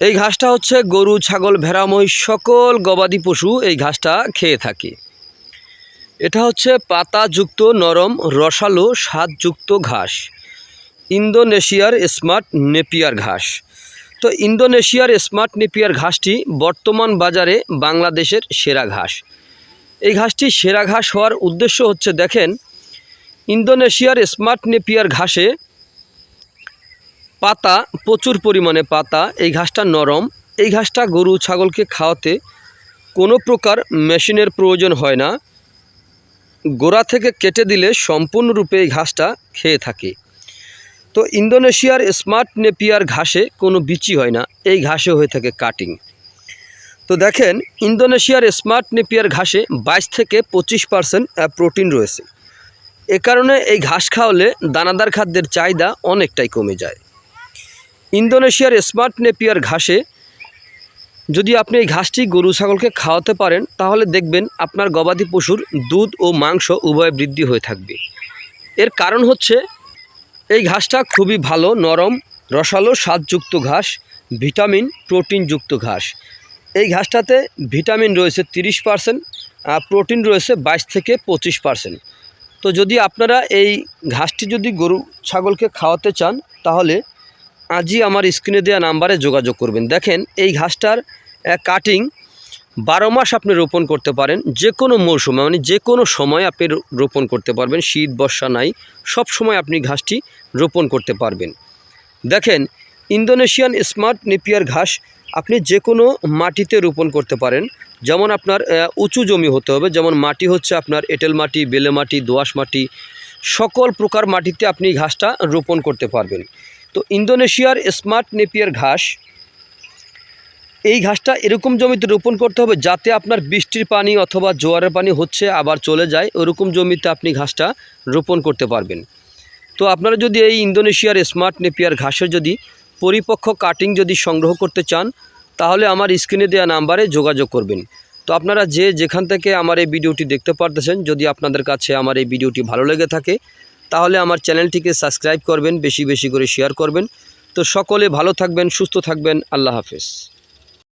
এই ঘাসটা হচ্ছে গরু, ছাগল, ভেড়া, মহিষ, সকল গবাদি পশু এই ঘাসটা খেয়ে থাকে। এটা হচ্ছে পাতাযুক্ত নরম, রসালো, স্বাদযুক্ত ঘাস। ইন্দোনেশিয়ার স্মার্ট নেপিয়ার ঘাস। তো ইন্দোনেশিয়ার স্মার্ট নেপিয়ার ঘাসটি বর্তমান বাজারে বাংলাদেশের সেরা ঘাস। এই ঘাসটি সেরা ঘাস হওয়ার উদ্দেশ্য হচ্ছে, দেখেন, ইন্দোনেশিয়ার স্মার্ট নেপিয়ার ঘাসে পাতা, প্রচুর পরিমাণে পাতা, এই ঘাসটা নরম। এই ঘাসটা গরু, ছাগলকে খাওয়াতে কোনো প্রকার মেশিনের প্রয়োজন হয় না। গোড়া থেকে কেটে দিলে সম্পূর্ণরূপে এই ঘাসটা খেয়ে থাকে। তো ইন্দোনেশিয়ার স্মার্ট নেপিয়ার ঘাসে কোনো বিচি হয় না, এই ঘাসে হয়ে থাকে কাটিং। তো দেখেন, ইন্দোনেশিয়ার স্মার্ট নেপিয়ার ঘাসে বাইশ থেকে পঁচিশ পার্সেন্ট প্রোটিন রয়েছে। এ কারণে এই ঘাস খাওয়ালে দানাদার খাদ্যের চাহিদা অনেকটাই কমে যায়। ইন্দোনেশিয়ার স্মার্ট নেপিয়ার ঘাসে যদি আপনি এই ঘাসটি গরু, ছাগলকে খাওয়াতে পারেন, তাহলে দেখবেন আপনার গবাদি পশুর দুধ ও মাংস উভয় বৃদ্ধি হয়ে থাকবে। এর কারণ হচ্ছে, এই ঘাসটা খুবই ভালো, নরম, রসালো, স্বাদযুক্ত ঘাস, ভিটামিন, প্রোটিনযুক্ত ঘাস। এই ঘাসটাতে ভিটামিন রয়েছে তিরিশ পার্সেন্ট প্রোটিন রয়েছে বাইশ থেকে পঁচিশ পার্সেন্ট। তো যদি আপনারা এই ঘাসটি যদি গরু, ছাগলকে খাওয়াতে চান, তাহলে আজই আমার স্ক্রিনে দেওয়া নাম্বারে যোগাযোগ করবেন। দেখেন, এই ঘাসটার কাটিং বারো মাস আপনি রোপণ করতে পারেন যে কোনো মৌসুমে মানে যে কোনো সময় আপনি রোপণ করতে পারবেন, শীত, বর্ষা নাই, সব সময় আপনি ঘাসটি রোপণ করতে পারবেন। দেখেন, ইন্দোনেশিয়ান স্মার্ট নেপিয়ার ঘাস আপনি যে কোনো মাটিতে রোপণ করতে পারেন, যেমন আপনার উঁচু জমি হতে হবে, যেমন মাটি হচ্ছে আপনার এঁটেল মাটি, বেলে মাটি, দোআঁশ মাটি, সকল প্রকার মাটিতে আপনি ঘাসটা রোপণ করতে পারবেন। তো ইন্দোনেশিয়ার স্মার্ট নেপিয়ার ঘাস, এই ঘাসটা এরকম জমিতে রোপণ করতে হবে যাতে আপনার বৃষ্টির পানি অথবা জোয়ারের পানি হচ্ছে আবার চলে যায়। ওরকম জমিতে আপনি ঘাসটা রোপণ করতে পারবেন। তো আপনারা যদি এই ইন্দোনেশিয়ার স্মার্ট নেপিয়ার ঘাসের যদি পরিপক্ক কাটিং যদি সংগ্রহ করতে চান, তাহলে আমার স্ক্রিনে দেওয়া নাম্বারে যোগাযোগ করবেন। তো আপনারা যে যেখান থেকে আমার এই ভিডিওটি দেখতে পারতেছেন, যদি আপনাদের কাছে আমার এই ভিডিওটি ভালো লেগে থাকে তাহলে আমার চ্যানেলটিকে সাবস্ক্রাইব করবেন, বেশি বেশি করে শেয়ার করবেন। তো সকলে ভালো থাকবেন, সুস্থ থাকবেন, আল্লাহ হাফেজ।